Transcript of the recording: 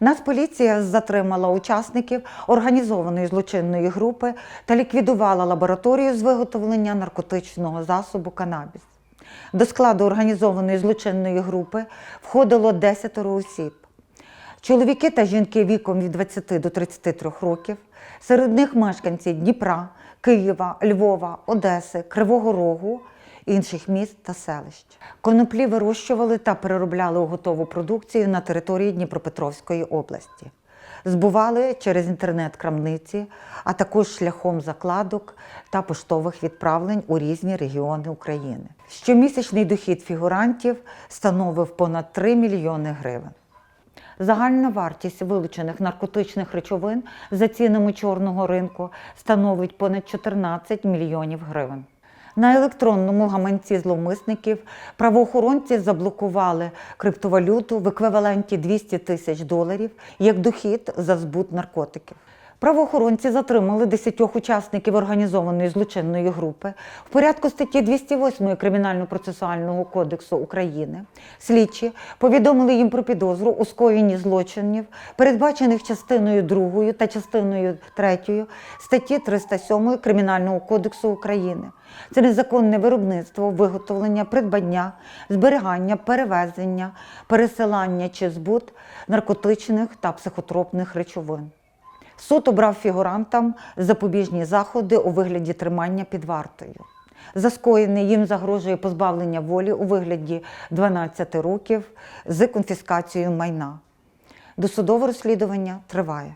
Нацполіція затримала учасників організованої злочинної групи та ліквідувала лабораторію з виготовлення наркотичного засобу канабіс. До складу організованої злочинної групи входило 10 осіб. Чоловіки та жінки віком від 20 до 33 років, серед них мешканці Дніпра, Києва, Львова, Одеси, Кривого Рогу, інших міст та селищ. Коноплі вирощували та переробляли у готову продукцію на території Дніпропетровської області. Збували через інтернет-крамниці, а також шляхом закладок та поштових відправлень у різні регіони України. Щомісячний дохід фігурантів становив понад 3 мільйони гривень. Загальна вартість вилучених наркотичних речовин за цінами чорного ринку становить понад 14 мільйонів гривень. На електронному гаманці зловмисників правоохоронці заблокували криптовалюту в еквіваленті 200 тисяч доларів як дохід за збут наркотиків. Правоохоронці затримали 10 учасників організованої злочинної групи в порядку статті 208 Кримінально-процесуального кодексу України. Слідчі повідомили їм про підозру у скоєнні злочинів, передбачених частиною 2 та частиною 3 статті 307 Кримінального кодексу України. Це незаконне виробництво, виготовлення, придбання, зберігання, перевезення, пересилання чи збут наркотичних та психотропних речовин. Суд обрав фігурантам запобіжні заходи у вигляді тримання під вартою. За скоєне їм загрожує позбавлення волі у вигляді 12 років з конфіскацією майна. Досудове розслідування триває.